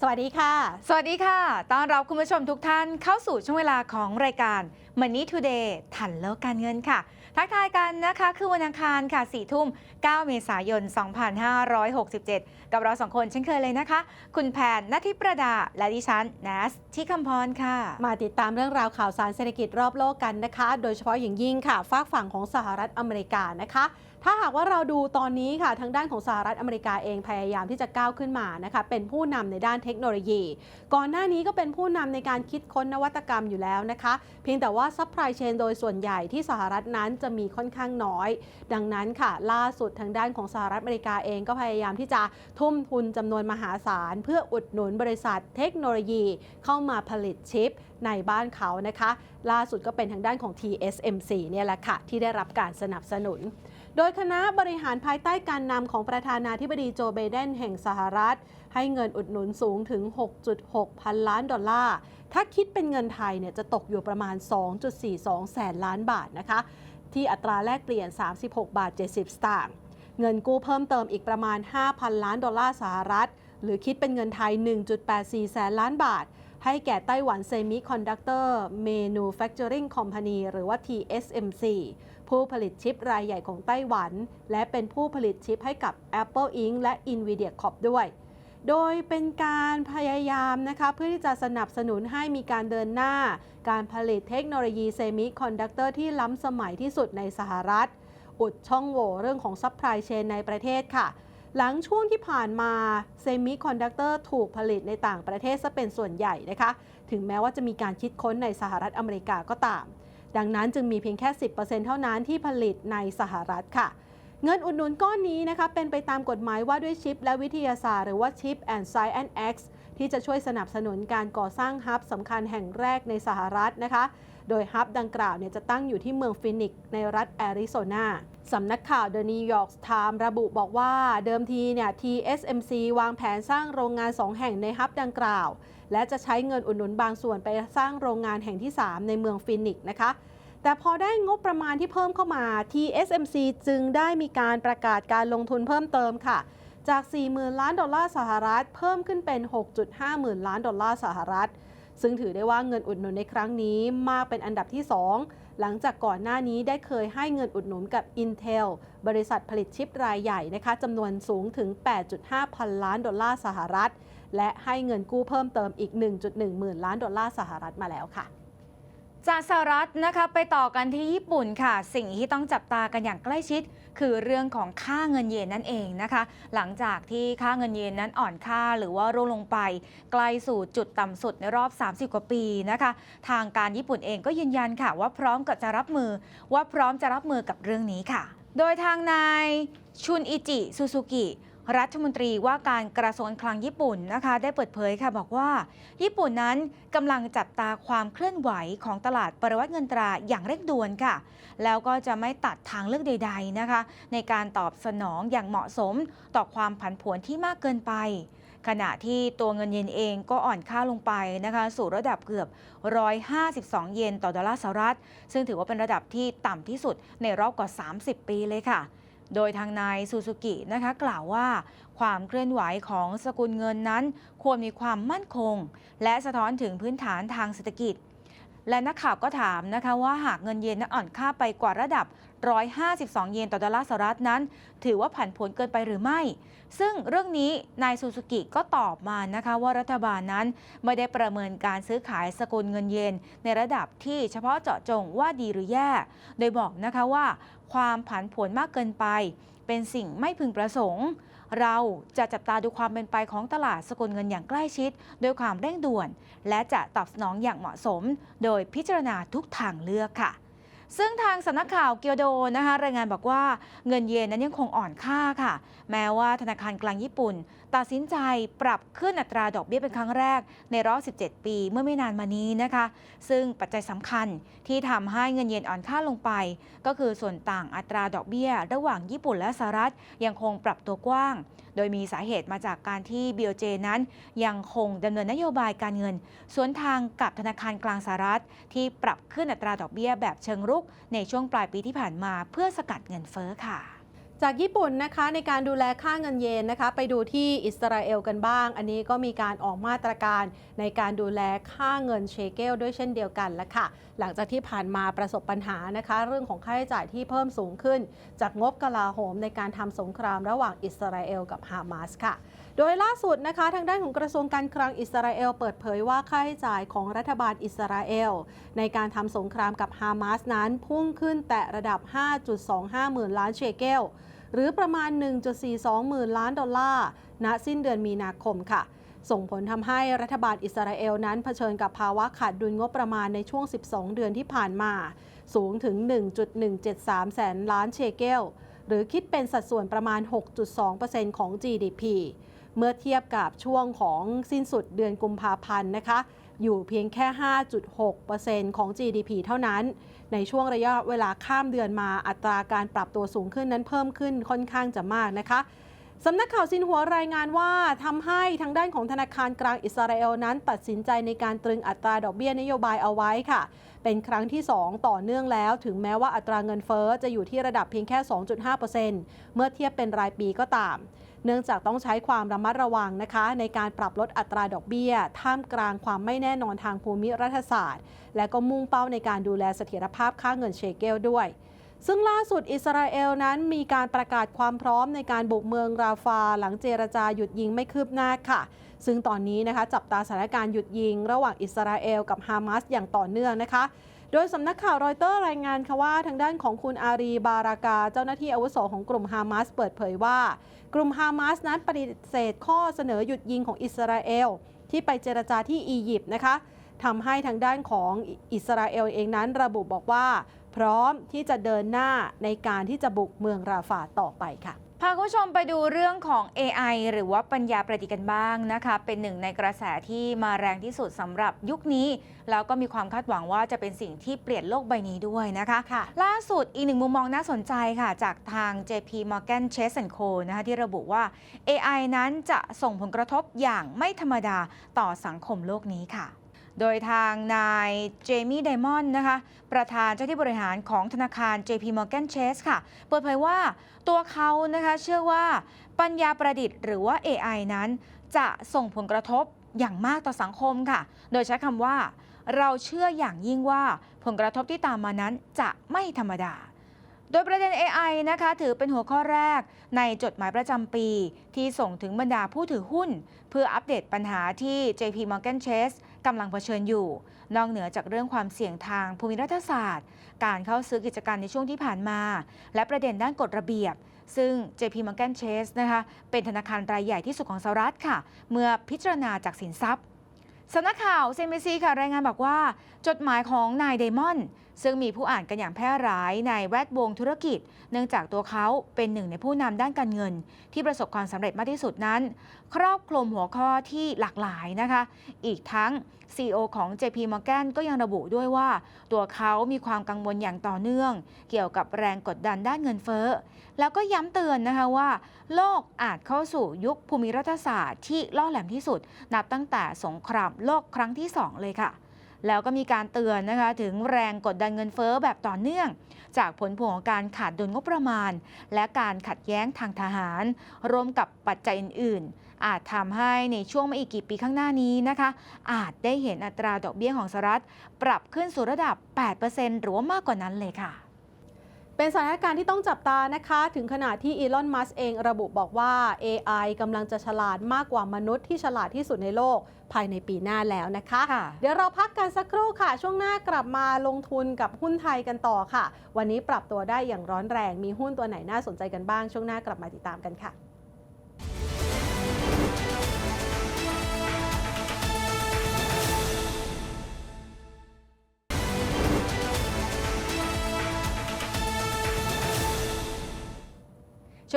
สวัสดีค่ะ สวัสดีค่ะ ต้อนรับคุณผู้ชมทุกท่านเข้าสู่ช่วงเวลาของรายการ Money Today ทันโลกการเงินค่ะ ทักทายกันนะคะ คือวันอังคารค่ะ4ทุ่ม 9 เมษายน 2567 กับเราสองคนเช่นเคยเลยนะคะ คุณแพนนัทธิประดา และดิฉันแนสที่คำพรค่ะ มาติดตามเรื่องราวข่าวสารเศรษฐกิจรอบโลกกันนะคะ โดยเฉพาะอย่างยิ่งค่ะฝากฝั่งของสหรัฐอเมริกานะคะ ถ้าหากว่าเราดูตอนนี้ค่ะทางด้านของสหรัฐอเมริกาเองพยายามที่จะก้าวขึ้นมานะคะเป็นผู้นำในด้านเทคโนโลยี ก่อนหน้านี้ก็เป็นผู้นำในการคิดค้นนวัตกรรมอยู่แล้วนะคะ เพียงแต่ว่าซัพพลายเชนโดยส่วนใหญ่ที่สหรัฐนั้นจะมีค่อนข้างน้อย ดังนั้นค่ะ ล่าสุดทางด้านของสหรัฐอเมริกาเองก็พยายามที่จะทุ่มทุนจำนวนมหาศาล เพื่ออุดหนุนบริษัทเทคโนโลยี เข้ามาผลิตชิปในบ้านเขานะคะ ล่าสุดก็เป็นทางด้านของ TSMC เนี่ยแหละค่ะที่ได้รับการสนับสนุน โดยคณะบริหารภายใต้การนำของประธานาธิบดีโจไบเดนแห่งสหรัฐ ให้เงินอุดหนุนสูงถึง 6.6 พันล้านดอลลาร์ ถ้าคิดเป็นเงินไทยเนี่ยจะตกอยู่ประมาณ 2.42 แสนล้านบาทนะคะ ที่อัตราแลกเปลี่ยน 36 บาท 70 สตางค์ เงินกู้เพิ่มเติมอีกประมาณ 5,000 ล้านดอลลาร์สหรัฐ หรือคิดเป็นเงินไทย 1.84 แสนล้านบาท ให้แก่ไต้หวันเซมิคอนดักเตอร์เมนูแฟคเจอริงคอมพานีหรือว่า TSMC ผู้ผลิตชิปรายใหญ่ของไต้หวัน และเป็นผู้ผลิตชิปให้กับ Apple Inc. และ Nvidia Corp ด้วย โดยเป็นการพยายามนะคะเพื่อที่จะสนับสนุนให้มีการเดินหน้า การผลิตเทคโนโลยีเซมิคอนดักเตอร์ที่ล้ำสมัยที่สุดในสหรัฐ อุดช่องโหว่เรื่องของซัพพลายเชนในประเทศค่ะ หลังช่วงที่ผ่านมาเซมิคอนดักเตอร์ถูกผลิตในต่างประเทศซะเป็นส่วนใหญ่นะคะ ถึงแม้ว่าจะมีการคิดค้นในสหรัฐอเมริกาก็ตาม ดังนั้นจึงมีเพียงแค่ 10%เท่านั้นที่ผลิตในสหรัฐค่ะ เงินอุดหนุนก้อนนี้นะคะเป็นไปตามกฎหมายว่าด้วยชิป และวิทยาศาสตร์หรือว่า Chip and Science Act ที่จะช่วยสนับสนุนการก่อสร้างฮับสำคัญแห่งแรกในสหรัฐนะคะ โดยฮับดังกล่าวเนี่ยจะตั้งอยู่ที่เมืองฟินิกซ์ในรัฐแอริโซนา สำนักข่าว The New York Times ระบุบอกว่าเดิมทีเนี่ย TSMC วางแผนสร้างโรงงาน 2 แห่งในฮับดังกล่าว และจะใช้เงินอุดหนุนบางส่วนไปสร้างโรงงานแห่งที่ 3 ในเมืองฟินิกซ์นะคะ แต่พอได้งบประมาณที่เพิ่มเข้ามา TSMC จึงได้มีการประกาศการลงทุนเพิ่มเติมค่ะ จาก 40,000 ล้านดอลลาร์สหรัฐ เพิ่มขึ้นเป็น 6.5 หมื่นล้านดอลลาร์สหรัฐ ซึ่งถือได้ว่าเงินอุดหนุนในครั้งนี้มากเป็นอันดับที่ 2 หลังจากก่อนหน้านี้ได้เคยให้เงินอุดหนุนกับ Intel บริษัทผลิตชิปรายใหญ่นะคะจำนวนสูงถึง 8.5 พันล้านดอลลาร์สหรัฐ และให้เงินกู้เพิ่มเติมอีก 1.1 หมื่นล้านดอลลาร์สหรัฐมาแล้วค่ะจากสหรัฐนะคะไปต่อกันที่ญี่ปุ่นค่ะ สิ่งที่ต้องจับตากันอย่างใกล้ชิด คือเรื่องของค่าเงินเยนนั่นเองนะคะ หลังจากที่ค่าเงินเยนนั้นอ่อนค่าหรือว่าร่วงลงไปใกล้สู่จุดต่ำสุดในรอบ 30 กว่าปีนะคะ ทางการญี่ปุ่นเองก็ยืนยันค่ะว่าพร้อมกับจะรับมือ ว่าพร้อมจะรับมือกับเรื่องนี้ค่ะ โดยทางนายชุนอิจิซูซูกิ รัฐมนตรีว่าการกระทรวงคลังญี่ปุ่นนะคะ ได้เปิดเผยค่ะบอกว่า ญี่ปุ่นนั้นกำลังจับตาความเคลื่อนไหวของตลาดปริวัติเงินตราอย่างเร่งด่วนค่ะ แล้วก็จะไม่ตัดทางเลือกใด ๆนะคะ ในการตอบสนองอย่างเหมาะสมต่อความผันผวนที่มากเกินไป ขณะที่ตัวเงินเยนเองก็อ่อนค่าลงไปนะคะ สู่ระดับเกือบ 152 เยนต่อดอลลาร์สหรัฐ ซึ่งถือว่าเป็นระดับที่ต่ำที่สุดในรอบกว่า 30 ปีเลยค่ะ โดยทางนายซูซูกินะคะกล่าวว่า ความเคลื่อนไหวของสกุลเงินนั้น ควรมีความมั่นคง และสะท้อนถึงพื้นฐานทางเศรษฐกิจ และนักข่าวก็ถามนะคะว่าหากเงินเยนนั้นอ่อนค่าไปกว่าระดับ 152 เยนต่อดอลลาร์สหรัฐนั้น ถือว่าผันผวนเกินไปหรือไม่ ซึ่งเรื่องนี้นายซูซูกิก็ตอบมานะคะว่ารัฐบาลนั้นไม่ได้ประเมินการซื้อขายสกุลเงินเยนในระดับที่เฉพาะเจาะจงว่าดีหรือแย่ โดยบอกนะคะว่า ความผันผวนมากเกินไป เป็นสิ่งไม่พึงประสงค์ เราจะจับตาดูความเป็นไปของตลาดสกุลเงินอย่างใกล้ชิด โดยความเร่งด่วน และจะตอบสนองอย่างเหมาะสม โดยพิจารณาทุกทางเลือกค่ะซึ่งทางสำนักข่าวเกียวโดนะคะรายงานบอกว่าเงินเยนนั้นยังคงอ่อนค่าค่ะ แม้ว่าธนาคารกลางญี่ปุ่น ตัดสินใจปรับขึ้นอัตราดอกเบี้ยเป็นครั้งแรกในรอบ 17 ปีเมื่อไม่นานมานี้นะคะ ซึ่งปัจจัยสำคัญที่ทำให้เงินเยนอ่อนค่าลงไป ก็คือส่วนต่างอัตราดอกเบี้ย ระหว่างญี่ปุ่นและสหรัฐยังคงปรับตัวกว้าง โดยมีสาเหตุมาจากการที่ BOJ นั้น ยังคงดำเนินนโยบายการเงิน สวนทางกับธนาคารกลางสหรัฐ ที่ปรับขึ้นอัตราดอกเบี้ยแบบเชิงรุก ในช่วงปลายปีที่ผ่านมาเพื่อสกัดเงินเฟ้อค่ะ จากญี่ปุ่นนะคะในการดูแลค่าเงินเยนนะคะ ไปดูที่อิสราเอลกันบ้าง อันนี้ก็มีการออกมาตรการในการดูแลค่าเงินเชเกลด้วยเช่นเดียวกันแล้วค่ะ หลังจากที่ผ่านมาประสบปัญหานะคะ เรื่องของค่าใช้จ่ายที่เพิ่มสูงขึ้น จากงบกลาโหมในการทำสงครามระหว่างอิสราเอลกับฮามาสค่ะ โดยล่าสุดนะคะทางด้านของกระทรวงการคลังอิสราเอลเปิดเผยว่าค่าใช้จ่ายของรัฐบาลอิสราเอล ในการทำสงครามกับฮามาสนั้นพุ่งขึ้นแต่ระดับ 5.25 หมื่นล้านเชเกลหรือประมาณ 1.42 หมื่นล้านดอลลาร์ณสิ้นเดือนมีนาคมค่ะ ส่งผลทำให้รัฐบาลอิสราเอลนั้นเผชิญกับภาวะขาดดุลงบประมาณในช่วง 12 เดือนที่ผ่านมา สูงถึง 1.173 แสนล้านเชเกลหรือคิดเป็นสัดส่วนประมาณ 6.2%ของ GDP เมื่อเทียบกับช่วงของสิ้นสุดเดือนกุมภาพันธ์นะคะ อยู่เพียงแค่ 5.6%ของ GDP เท่านั้น ในช่วงระยะเวลาข้ามเดือนมาอัตราการปรับตัวสูงขึ้นนั้นเพิ่มขึ้นค่อนข้างจะมากนะคะสำนักข่าวซินหัวรายงานว่าทำให้ทางด้านของธนาคารกลางอิสราเอลนั้น ตัดสินใจในการตรึงอัตราดอกเบี้ยนโยบายเอาไว้ค่ะ เป็นครั้งที่ 2 ต่อเนื่องแล้ว ถึงแม้ว่าอัตราเงินเฟ้อจะอยู่ที่ระดับเพียงแค่ 2.5%เมื่อเทียบเป็นรายปีก็ตาม เนื่องจากต้องใช้ความระมัดระวังนะคะ ในการปรับลดอัตราดอกเบี้ย ท่ามกลางความไม่แน่นอนทางภูมิรัฐศาสตร์ และก็มุ่งเป้าในการดูแลเสถียรภาพค่าเงินเชเกลด้วย ซึ่งล่าสุดอิสราเอลนั้นมีการประกาศความพร้อมในการบุกเมืองราฟาหลังเจรจาหยุดยิงไม่คืบหน้าค่ะ ซึ่งตอนนี้นะคะจับตาสถานการณ์หยุดยิง ระหว่างอิสราเอลกับฮามาสอย่างต่อเนื่องนะคะ โดยสำนักข่าวรอยเตอร์รายงานค่ะว่าทางด้านของคุณอารีบารากา เจ้าหน้าที่อาวุโสของกลุ่มฮามาสเปิดเผยว่า กลุ่มฮามาสนั้นปฏิเสธข้อเสนอหยุดยิงของอิสราเอล ที่ไปเจรจาที่อียิปต์นะคะทำให้ทางด้านของอิสราเอลเองนั้นระบุบอกว่า พร้อมที่จะเดินหน้าในการที่จะบุกเมืองราฟาต่อไปค่ะาคุณผู้ชมไปดูเรื่องของ AI หรือว่าปัญญาประดิษฐ์กันบ้างนะคะ เป็นหนึ่งในกระแสที่มาแรงที่สุดสำหรับยุคนี้ แล้วก็มีความคาดหวังว่าจะเป็นสิ่งที่เปลี่ยนโลกใบนี้ด้วยนะคะค่ะล่าสุดอีกหนึ่งมุมมองน่าสนใจค่ะ จากทาง JP Morgan Chase Co นะคะที่ระบุว่า AI นั้นจะส่งผลกระทบอย่างไม่ธรรมดาต่อสังคมโลกนี้ค่ะ โดยทางนายเจมี่ไดมอนด์นะคะ ประธานเจ้าที่บริหารของธนาคาร JP Morgan Chase ค่ะ เปิดเผยว่าตัวเขานะคะเชื่อว่าปัญญาประดิษฐ์หรือว่า AI นั้น จะส่งผลกระทบอย่างมากต่อสังคมค่ะ โดยใช้คำว่า เราเชื่ออย่างยิ่งว่าผลกระทบที่ตามมานั้นจะไม่ธรรมดา โดยประเด็น AI นะคะถือเป็นหัวข้อแรกในจดหมายประจำปี ที่ส่งถึงบรรดาผู้ถือหุ้น เพื่ออัปเดตปัญหาที่ JP Morgan Chase กำลังเผชิญอยู่ นอกเหนือจากเรื่องความเสี่ยงทางภูมิรัฐศาสตร์ การเข้าซื้อกิจการในช่วงที่ผ่านมา และประเด็นด้านกฎระเบียบ ซึ่ง JP Morgan Chase นะคะเป็นธนาคารรายใหญ่ที่สุดของสหรัฐค่ะ เมื่อพิจารณาจากสินทรัพย์สำนักข่าว CNBC ค่ะรายงานบอกว่า จดหมายของนายเดมอน ซึ่งมีผู้อ่านกันอย่างแพร่หลายในแวดวงธุรกิจ เนื่องจากตัวเขาเป็นหนึ่งในผู้นำด้านการเงิน ที่ประสบความสำเร็จมากที่สุดนั้น ครอบคลุมหัวข้อที่หลากหลายนะคะ อีกทั้ง CEO ของ JP Morgan ก็ยังระบุด้วยว่า ตัวเขามีความกังวลอย่างต่อเนื่อง เกี่ยวกับแรงกดดันด้านเงินเฟ้อ แล้วก็ย้ำเตือนนะคะว่า โลกอาจเข้าสู่ยุคภูมิรัฐศาสตร์ที่ล่อแหลมที่สุด นับตั้งแต่สงครามโลกครั้งที่ 2 เลยค่ะ แล้วก็มีการเตือนนะคะถึงแรงกดดันเงินเฟ้อแบบต่อเนื่อง จากผลพวงของการขาดดุลงบประมาณ และการขัดแย้งทางทหาร รวมกับปัจจัยอื่น ๆ อาจทำให้ในช่วงไม่อีกกี่ปีข้างหน้านี้นะคะ อาจได้เห็นอัตราดอกเบี้ยของสหรัฐ ปรับขึ้นสู่ระดับ 8%หรือว่ามากกว่านั้นเลยค่ะ เป็นสถานการณ์ที่ต้องจับตานะคะ ถึงขนาดที่อีลอน มัสเองระบุบอกว่า AI กำลังจะฉลาดมากกว่ามนุษย์ที่ฉลาดที่สุดในโลกภายในปีหน้าแล้วนะคะค่ะเดี๋ยวเราพักกันสักครู่ค่ะ ช่วงหน้ากลับมาลงทุนกับหุ้นไทยกันต่อค่ะ วันนี้ปรับตัวได้อย่างร้อนแรง มีหุ้นตัวไหนน่าสนใจกันบ้าง ช่วงหน้ากลับมาติดตามกันค่ะ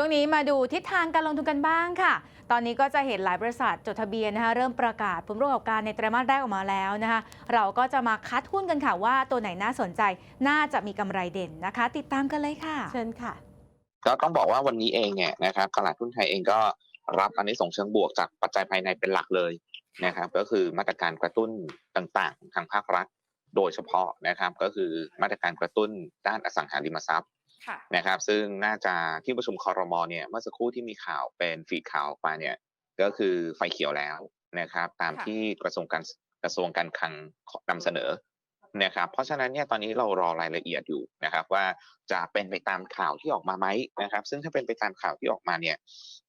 ช่วงนี้มาดูทิศทางการลงทุนกันบ้างค่ะ ตอนนี้ก็จะเห็นหลายบริษัทจดทะเบียนนะคะเริ่มประกาศผลประกอบการในไตรมาสแรกออกมาแล้วนะคะเราก็จะมาคัดหุ้นกันค่ะว่าตัวไหนน่าสนใจน่าจะมีกำไรเด่นนะคะ ติดตามกันเลยค่ะ เชิญค่ะ ก็ต้องบอกว่าวันนี้เองเนี่ยนะครับตลาดหุ้นไทยเองก็รับอันนี้ส่งส์เชิงบวกจากปัจจัยภายในเป็นหลักเลยนะครับก็คือมาตรการกระตุ้นต่างๆ ทางภาครัฐ โดยเฉพาะนะครับก็คือมาตรการกระตุ้นด้านอสังหาริมทรัพย์ค่ะ นะครับ ซึ่งน่าจะที่ประชุมคอรมอเนี่ยเมื่อสักครู่ที่มีข่าวเป็นฟีดข่าวออกมาเนี่ยก็คือไฟเขียวแล้วนะครับ ตามค่ะที่กระทรวงการกระทรวงการคลังนำเสนอนะครับ เพราะฉะนั้นเนี่ยตอนนี้เรารอรายละเอียดอยู่นะครับ ว่าจะเป็นไปตามข่าวที่ออกมาไหมนะครับ ซึ่งถ้าเป็นไปตามข่าวที่ออกมาเนี่ย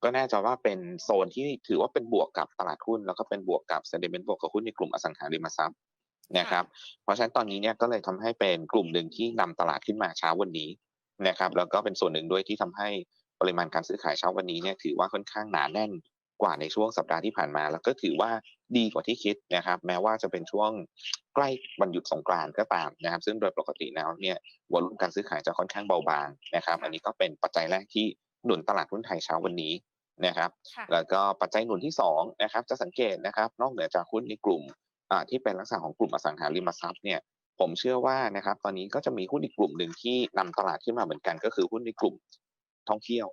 ก็น่าจะว่าเป็นโซนที่ถือว่าเป็นบวกกับตลาดหุ้นแล้วก็เป็นบวกกับเซนดิเมนต์บวกกับหุ้นในกลุ่มอสังหาริมทรัพย์นะครับ เพราะฉะนั้นตอนนี้เนี่ยก็เลยทำให้เป็นกลุ่มหนึ่งที่นำตลาดขึ้นมาเช้าวันนี้ นะครับแล้วก็เป็นส่วนหนึ่งด้วยที่ทำให้ปริมาณการซื้อขายเช้าวันนี้เนี่ยถือว่าค่อนข้างหนาแน่นกว่าในช่วงสัปดาห์ที่ผ่านมา แล้วก็ถือว่าดีกว่าที่คิดนะครับ แม้ว่าจะเป็นช่วงใกล้วันหยุดสงกรานต์ก็ตามนะครับ ซึ่งโดยปกติแล้วเนี่ยวอลุ่มการซื้อขายจะค่อนข้างเบาบางนะครับ อันนี้ก็เป็นปัจจัยแรกที่หนุนตลาดหุ้นไทยเช้าวันนี้นะครับค่ะแล้วก็ปัจจัยหนุนที่สองนะครับจะสังเกตนะครับ นอกเหนือจากหุ้นในกลุ่มอ่าที่เป็นลักษณะของกลุ่มอสังหาริมทรัพย์เนี่ย ผมเชื่อว่านะครับ ตอนนี้ก็จะมีหุ้นอีกกลุ่มหนึ่งที่นำตลาดขึ้นมาเหมือนกัน ก็คือหุ้นในกลุ่มท่องเที่ยว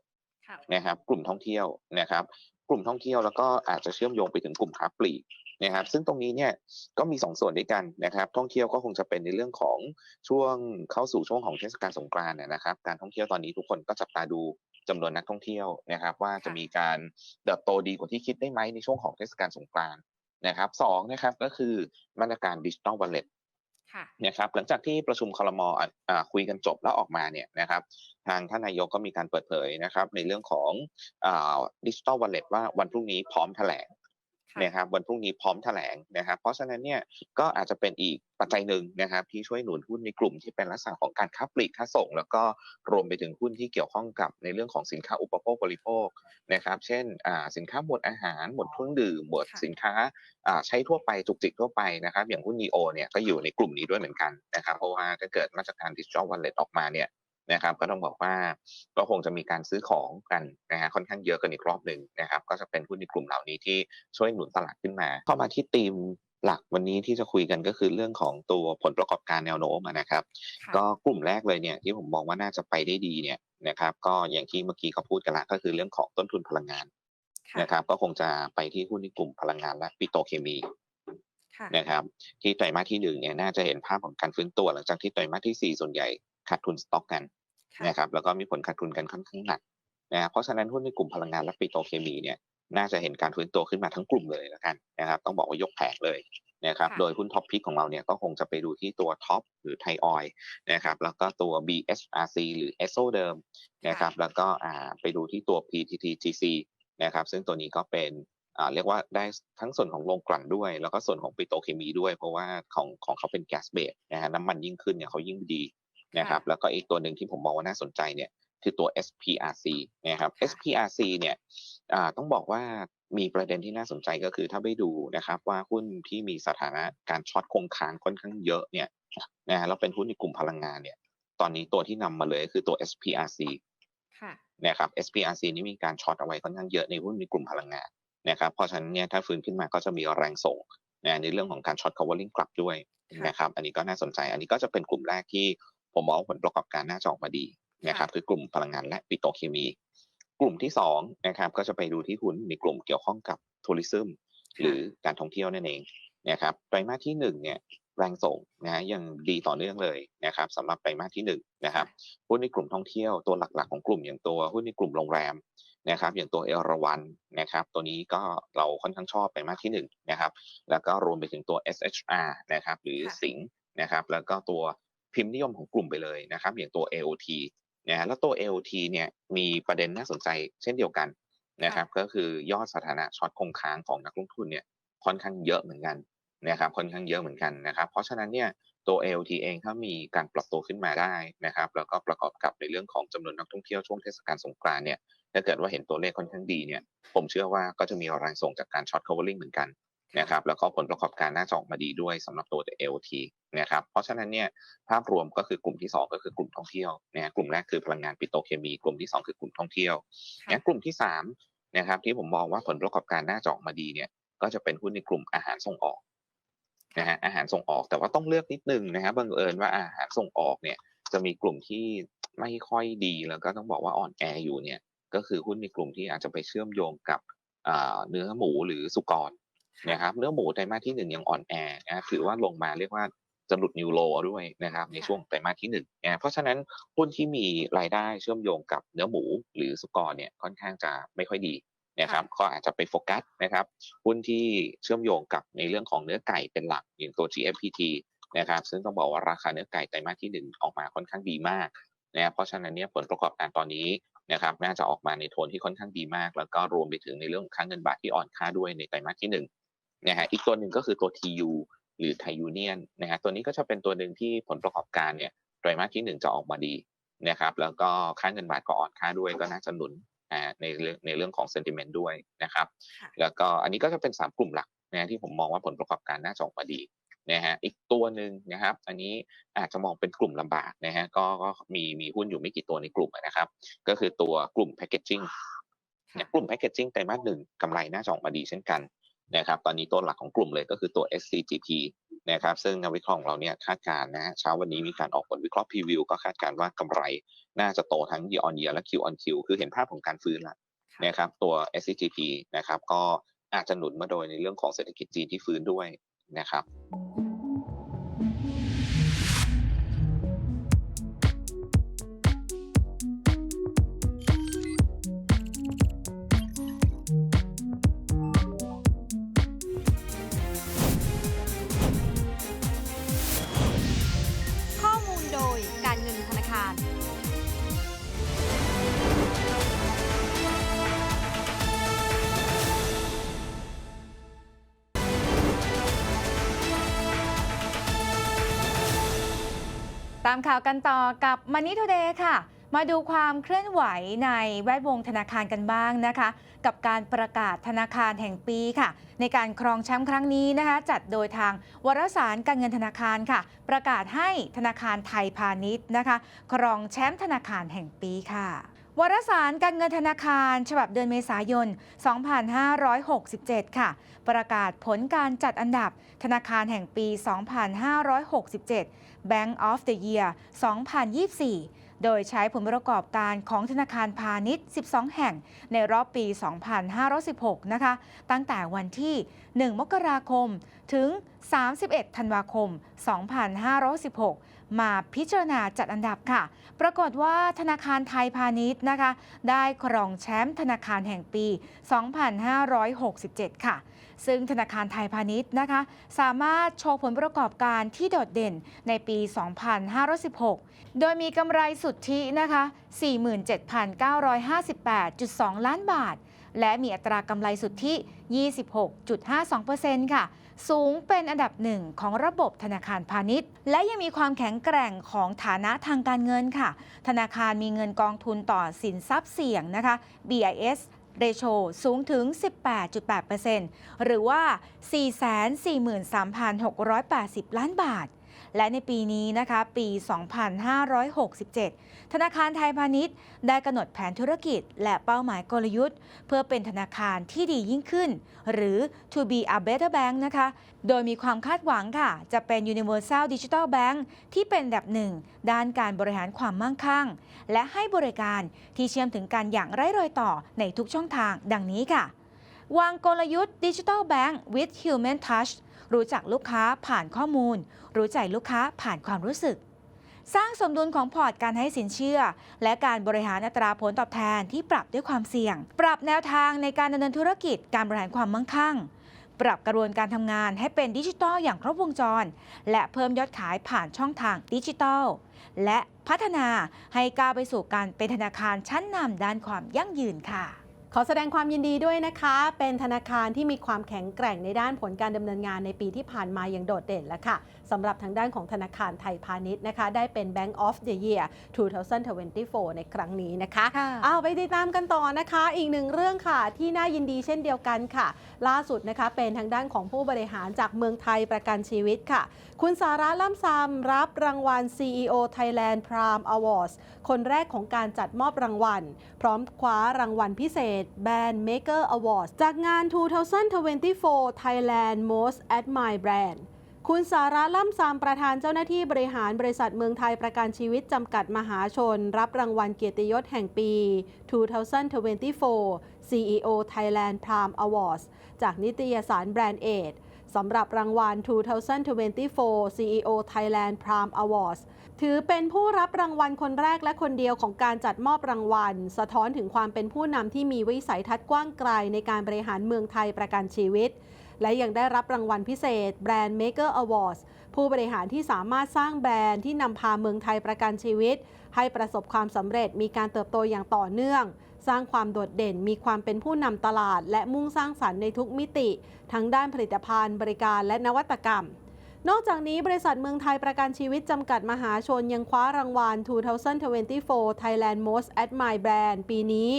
ค่ะนะครับ กลุ่มท่องเที่ยวนะครับ กลุ่มท่องเที่ยวแล้วก็อาจจะเชื่อมโยงไปถึงกลุ่มค้าปลีกนะครับ ซึ่งตรงนี้เนี่ยก็มีสองส่วนด้วยกันนะครับ ท่องเที่ยวก็คงจะเป็นในเรื่องของช่วงเข้าสู่ช่วงของเทศกาลสงกรานต์เนี่ยนะครับ การท่องเที่ยวตอนนี้ทุกคนก็จับตาดูจำนวนนักท่องเที่ยวนะครับ ว่าจะมีการเติบโตดีกว่าที่คิดได้ไหมในช่วงของเทศกาลสงกรานต์นะครับสองนะครับก็คือมาตรการดิจิ t a ลวอลเล็ตค่ะ นะครับหลังจากที่ประชุมคลมอะอ่าคุยกันจบแล้วออกมาเนี่ยนะครับทางท่านนายกก็มีการเปิดเผยนะครับในเรื่องของดิจิ t a ลวอลเล็ตว่าวันพรุ่งนี้พร้อมแถลง นะครับวันพรุ่งนี้พร้อมแถลงนะครับเพราะฉะนั้นเนี่ยก็อาจจะเป็นอีกปัจจัยหนึ่งนะครับที่ช่วยหนุนหุ้นในกลุ่มที่เป็นลักษณะของการค้าปลีกค้าส่ง แล้วก็รวมไปถึงหุ้นที่เกี่ยวข้องกับในเรื่องของสินค้าอุปโภคบริโภคนะครับเช่นอ่าสินค้าหมวดอาหาร หมวดเครื่องดื่มหมวดค่ะสินค้าอ่าใช้ทั่วไปจุกจิกทั่วไปนะครับอย่างหุ้นนีโอเนี่ยก็อยู่ในกลุ่มนี้ด้วยเหมือนกันนะครับเพราะว่าถ้าเกิดมาตรการดิจิ t a ลวอลเล็ตออกมาเนี่ย นะครับก็ต้องบอกว่าก็คงจะมีการซื้อของกันนะฮะค่อนข้างเยอะกันอีกรอบหนึ่งนะครับก็จะเป็นหุ้นในกลุ่มเหล่านี้ที่ช่วยหนุนตลาดขึ้นมา เข้ามาที่ธีมหลักวันนี้ที่จะคุยกันก็คือเรื่องของตัวผลประกอบการแนวโน้มอะนะครับค่ะก็กลุ่มแรกเลยเนี่ยที่ผมมองว่าน่าจะไปได้ดีเนี่ยนะครับก็อย่างที่เมื่อกี้เขาพูดกันละก็คือเรื่องของต้นทุนพลังงานค่ะนะครับก็คงจะไปที่หุ้นในกลุ่มพลังงานและปิโตรเคมีค่ะนะครับที่ไตรมาสที่หนึ่งเนี่ยน่าจะเห็นภาพของการฟื้นตัวหลังจากที่ไตรมาสที่สี่ส่วนใหญ่ขาดทุนสต็อกกันค่ะ นะครับแล้วก็มีผลขาดทุนกันค่อนข้างหนักนะครับเพราะฉะนั้นหุ้นในกลุ่มพลังงานและปิโตรเคมีเนี่ยน่าจะเห็นการฟื้นตัวขึ้นมาทั้งกลุ่มเลยแล้วกันนะครับต้องบอกว่ายกแผงเลยนะครับค่ะโดยหุ้นท็อปพิกของเราเนี่ยก็คงจะไปดูที่ตัวท็อปหรือไทยออยนะครับแล้วก็ตัว BHRC หรือ ESSO เดิมนะครับแล้วก็อ่าไปดูที่ตัว PTTGC นะครับซึ่งตัวนี้ก็เป็นอ่าเรียกว่าได้ทั้งส่วนของโรงกลั่นด้วย แล้วก็ส่วนของปิโตรเคมีด้วย เพราะว่าของของเขาเป็นแก๊สเบสนะฮะน้ำมันยิ่งขึ้นเนี่ยเขายิ่งดี นะครับแล้วก็อีกตัวหนึ่งที่ผมมองว่าน่าสนใจเนี่ยคือตัว SPRC นะครับค่ะ SPRC เนี่ยอ่าต้องบอกว่ามีประเด็นที่น่าสนใจก็คือถ้าไปดูนะครับว่าหุ้นที่มีสถานะการช็อตคงค้างค่อนข้างเยอะเนี่ยนะฮะแล้วเป็นหุ้นในกลุ่มพลังงานเนี่ย ตอนนี้ตัวที่นำมาเลยก็คือตัว SPRC ค่ะนะครับ SPRC นี่มีการช็อตเอาไว้ค่อนข้างเยอะในหุ้นในกลุ่มพลังงานนะครับ เพราะฉะนั้นเนี่ยถ้าฟื้นขึ้นมาก็จะมีแรงส่งนะในเรื่องของการช็อต covering กลับด้วยค่ะนะครับ อันนี้ก็น่าสนใจ อันนี้ก็จะเป็นกลุ่มแรกที่ ผมมองว่าผลประกอบการน่าจะออกมาดีนะครับคือกลุ่มพลังงานและปิโตรเคมี กลุ่มที่สองนะครับก็จะไปดูที่หุ้นในกลุ่มเกี่ยวข้องกับทัวริซึมหรือการท่องเที่ยวนั่นเองนะครับไตรมาสที่หนึ่งเนี่ยแรงส่งนะฮะยังดีต่อเนื่องเลยนะครับสำหรับไตรมาสที่หนึ่งนะครับหุ้นในกลุ่มท่องเที่ยวตัวหลักๆของกลุ่มอย่างตัวหุ้นในกลุ่มโรงแรมนะครับอย่างตัวเอราวันนะครับตัวนี้ก็เราค่อนข้างชอบไปมากที่หนึ่งนะครับแล้วก็รวมไปถึงตัว SHR นะครับหรือค่ะสิงห์นะครับแล้วก็ตัว พิมพ์นิยมของกลุ่มไปเลยนะครับ อย่างตัว AOT นะฮะแล้วตัว AOT เนี่ยมีประเด็นน่าสนใจเช่นเดียวกันนะครับ ก็คือยอดสถานะช็อตคงค้างของนักลงทุนเนี่ยค่อนข้างเยอะเหมือนกันนะครับค่อนข้างเยอะเหมือนกันนะครับ เพราะฉะนั้นเนี่ยตัว AOT เองถ้ามีการปรับตัวขึ้นมาได้นะครับ แล้วก็ประกอบกับในเรื่องของจำนวนนักท่องเที่ยวช่วงเทศกาลสงกรานต์เนี่ยถ้าเกิดว่าเห็นตัวเลขค่อนข้างดีเนี่ยผมเชื่อว่าก็จะมีแรงส่งจากการช็อต covering เหมือนกัน นะครับแล้วก็ผลประกอบการน่าจะออกมาดีด้วยสำหรับตัว AOT นะครับเพราะฉะนั้นเนี่ยภาพรวมก็คือกลุ่มที่ 2 ก็คือกลุ่มท่องเที่ยวนะฮะกลุ่มแรกคือพลังงานปิโตรเคมี กลุ่มที่ 2 คือกลุ่มท่องเที่ยวค่ะงั้นกลุ่มที่3นะครับที่ผมมองว่าผลประกอบการน่าจะออกมาดีเนี่ยก็จะเป็นหุ้นในกลุ่มอาหารส่งออกนะฮะอาหารส่งออกแต่ว่าต้องเลือกนิดนึงนะครับบังเอิญว่าอาหารส่งออกเนี่ยจะมีกลุ่มที่ไม่ค่อยดีแล้วก็ต้องบอกว่าอ่อนแออยู่เนี่ยก็คือหุ้นในกลุ่มที่อาจจะไปเชื่อมโยงกับอ่าเนื้อหมูหรือสุกร นะครับเนื้อหมูไตรมาสที่หนึ่งยังอ่อนแอนะถือว่าลงมาเรียกว่าจะหลุดนิวโลด้วยนะครับในช่วงไตรมาสที่หนึ่งนะเพราะฉะนั้นหุ้นที่มีรายได้เชื่อมโยงกับเนื้อหมูหรือสุกรเนี่ยค่อนข้างจะไม่ค่อยดีนะครับก็อาจจะไปโฟกัสนะครับหุ้นที่เชื่อมโยงกับในเรื่องของเนื้อไก่เป็นหลักอย่างตัว GFPT นะครับซึ่งต้องบอกว่าราคาเนื้อไก่ไตรมาสที่หนึ่งออกมาค่อนข้างดีมากนะครับเพราะฉะนั้นเนี่ยผลประกอบการตอนนี้นะครับน่าจะออกมาในโทนที่ค่อนข้างดีมาก แล้วก็รวมไปถึงในเรื่องของค่าเงินบาทที่อ่อนค่าด้วยในไตรมาสที่ห นึ่งนะฮะอีกตัวหนึ่งก็คือตัว TU หรือไทยูเนียนนะฮะตัวนี้ก็จะเป็นตัวหนึ่งที่ผลประกอบการเนี่ยไตรมาสที่หนึ่งจะออกมาดีนะครับแล้วก็ค่าเงินบาทก็อ่อนค่าด้วยก็น่าจะหนุนอ่าในเรื่องในเรื่องของ sentiment ด้วยนะครับค่ะแล้วก็อันนี้ก็จะเป็น 3 กลุ่มหลักนะที่ผมมองว่าผลประกอบการน่าจะออกมาดีนะฮะอีกตัวหนึ่งนะครับ อันนี้อาจจะมองเป็นกลุ่มลำบากนะฮะก็ก็มีมีหุ้นอยู่ไม่กี่ตัวในกลุ่มนะครับ ก็คือตัวกลุ่มแพคเกจจิ้งเนี่ยกลุ่มแพคเกจจิ้งไตรมาสหนึ่งกำไรน่าจะออกมาดีเช่นกัน นะครับตอนนี้ตัวหลักของกลุ่มเลยก็คือตัว SCGP นะครับซึ่งนักวิเคราะห์ของเราเนี่ยคาดการณ์นะฮะเช้าวันนี้มีการออกผลวิเคราะห์พรีวิวก็คาดการณ์ว่ากำไร น่าจะโตทั้ง year on year และ Q on Q คือเห็นภาพของการฟื้นละนะครับตัว SCGP นะครับก็อาจจะหนุนมาโดยในเรื่องของเศรษฐกิจจีนที่ฟื้นด้วยนะครับามข่าวกันต่อกับ Money Today ค่ะ มาดูความเคลื่อนไหวในแวดวงธนาคารกันบ้างนะคะ กับการประกาศธนาคารแห่งปีค่ะ ในการครองแชมป์ครั้งนี้นะคะ จัดโดยทางวารสารการเงินธนาคารค่ะ ประกาศให้ธนาคารไทยพาณิชย์นะคะ ครองแชมป์ธนาคารแห่งปีค่ะวารสารการเงินธนาคาร ฉบับเดือนเมษายน 2567 ค่ะ ประกาศผลการจัดอันดับธนาคารแห่งปี 2567 Bank of the Year 2024 โดยใช้ผลประกอบการของธนาคารพาณิชย์ 12 แห่งในรอบปี 2516 นะคะ ตั้งแต่วันที่ 1 มกราคม ถึง 31 ธันวาคม 2516 มาพิจารณาจัดอันดับค่ะ ปรากฏว่าธนาคารไทยพาณิชย์นะคะ ได้ครองแชมป์ธนาคารแห่งปี 2567 ค่ะ ซึ่งธนาคารไทยพาณิชย์นะคะ สามารถโชว์ผลประกอบการที่โดดเด่นในปี 2516 โดยมีกำไรสุทธินะคะ 47,958.2 ล้านบาท และมีอัตรากำไรสุทธิ 26.52%ค่ะ สูงเป็นอันดับหนึ่งของระบบธนาคารพาณิชย์ และยังมีความแข็งแกร่งของฐานะทางการเงินค่ะ ธนาคารมีเงินกองทุนต่อสินทรัพย์เสี่ยงนะคะ BIS เรโชสูงถึง 18.8%หรือว่า 443,680 ล้านบาท และในปีนี้นะคะปี 2567 ธนาคารไทยพาณิชย์ ได้กำหนดแผนธุรกิจ และเป้าหมายกลยุทธ์ เพื่อเป็นธนาคารที่ดียิ่งขึ้น หรือ to be a better bank นะคะ โดยมีความคาดหวังค่ะ จะเป็น universal digital bank ที่เป็นอันดับหนึ่งด้านการบริหารความมั่งคั่ง และให้บริการที่เชื่อมถึงกันอย่างไร้รอยต่อในทุกช่องทางดังนี้ค่ะ วางกลยุทธ์ Digital Bank with Human Touch รู้จักลูกค้าผ่านข้อมูล รู้ใจลูกค้าผ่านความรู้สึก สร้างสมดุลของพอร์ตการให้สินเชื่อ และการบริหารอัตราผลตอบแทนที่ปรับด้วยความเสี่ยง ปรับแนวทางในการดำเนินธุรกิจการบริหารความมั่งคั่ง ปรับกระบวนการทำงานให้เป็นดิจิทัลอย่างครบวงจร และเพิ่มยอดขายผ่านช่องทางดิจิทัล และพัฒนาให้ก้าวไปสู่การเป็นธนาคารชั้นนำด้านความยั่งยืนค่ะ ขอแสดงความยินดีด้วยนะคะ เป็นธนาคารที่มีความแข็งแกร่งในด้านผลการดำเนินงานในปีที่ผ่านมาอย่างโดดเด่นแล้วค่ะ สำหรับทางด้านของธนาคารไทยพาณิชย์นะคะ ได้เป็น Bank of the Year 2024 ในครั้งนี้นะคะค่ะเอาไปติดตามกันต่อนะคะ อีกหนึ่งเรื่องค่ะที่น่ายินดีเช่นเดียวกันค่ะ ล่าสุดนะคะเป็นทางด้านของผู้บริหารจากเมืองไทยประกันชีวิตค่ะ คุณสาระล่ำซำรับรางวัล CEO Thailand Prime Awards คนแรกของการจัดมอบรางวัล พร้อมคว้ารางวัลพิเศษ Brand Maker Awards จากงาน 2024 Thailand Most Admired Brand คุณสาระล่ำซามประธานเจ้าหน้าที่บริหารบริษัทเมืองไทยประกันชีวิตจำกัดมหาชน รับรางวัลเกียรติยศแห่งปี 2024 CEO Thailand Prime Awards จากนิตยสาร Brand Age สำหรับรางวัล 2024 CEO Thailand Prime Awards ถือเป็นผู้รับรางวัลคนแรกและคนเดียวของการจัดมอบรางวัล สะท้อนถึงความเป็นผู้นำที่มีวิสัยทัศน์กว้างไกลในการบริหารเมืองไทยประกันชีวิต และยังได้รับรางวัลพิเศษ Brand Maker Awards ผู้บริหารที่สามารถสร้างแบรนด์ที่นำพาเมืองไทยประกันชีวิต ให้ประสบความสำเร็จมีการเติบโตอย่างต่อเนื่อง สร้างความโดดเด่นมีความเป็นผู้นำตลาด และมุ่งสร้างสรรค์ในทุกมิติ ทั้งด้านผลิตภัณฑ์ บริการและนวัตกรรมนอกจากนี้บริษัทเมืองไทยประกันชีวิตจำกัดมหาชนยังคว้ารางวัล 2024 Thailand Most Admired Brand ปีนี้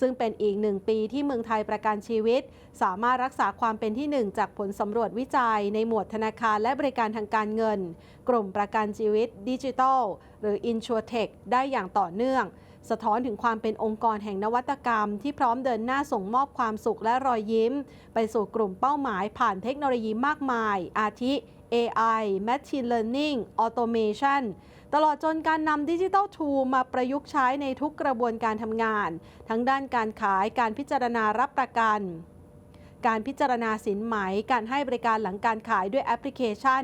ซึ่งเป็นอีกหนึ่งปีที่เมืองไทยประกันชีวิต สามารถรักษาความเป็นที่หนึ่งจากผลสำรวจวิจัยในหมวดธนาคารและบริการทางการเงิน กลุ่มประกันชีวิตดิจิทัล หรือ InsurTech ได้อย่างต่อเนื่อง สะท้อนถึงความเป็นองค์กรแห่งนวัตกรรม ที่พร้อมเดินหน้าส่งมอบความสุขและรอยยิ้ม ไปสู่กลุ่มเป้าหมายผ่านเทคโนโลยีมากมาย อาทิ AI Machine Learning Automation ตลอดจนการนำดิจิทัลทูมาประยุกต์ใช้ในทุกกระบวนการทำงาน ทั้งด้านการขายการพิจารณารับประกัน การพิจารณาสินไหม การให้บริการหลังการขายด้วยแอปพลิเคชัน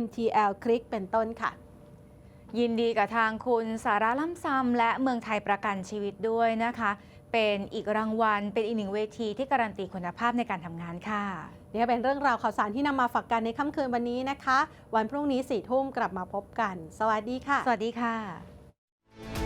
MTL Click เป็นต้นค่ะยินดีกับทางคุณสาระล่ำซำและเมืองไทยประกันชีวิตด้วยนะคะ เป็นอีกรางวัลเป็นอีกหนึ่งเวทีที่การันตีคุณภาพในการทำงานค่ะ นี่เป็นเรื่องราวข่าวสารที่นำมาฝากกันในค่ำคืนวันนี้นะคะ วันพรุ่งนี้สี่ทุ่มกลับมาพบกัน สวัสดีค่ะ สวัสดีค่ะ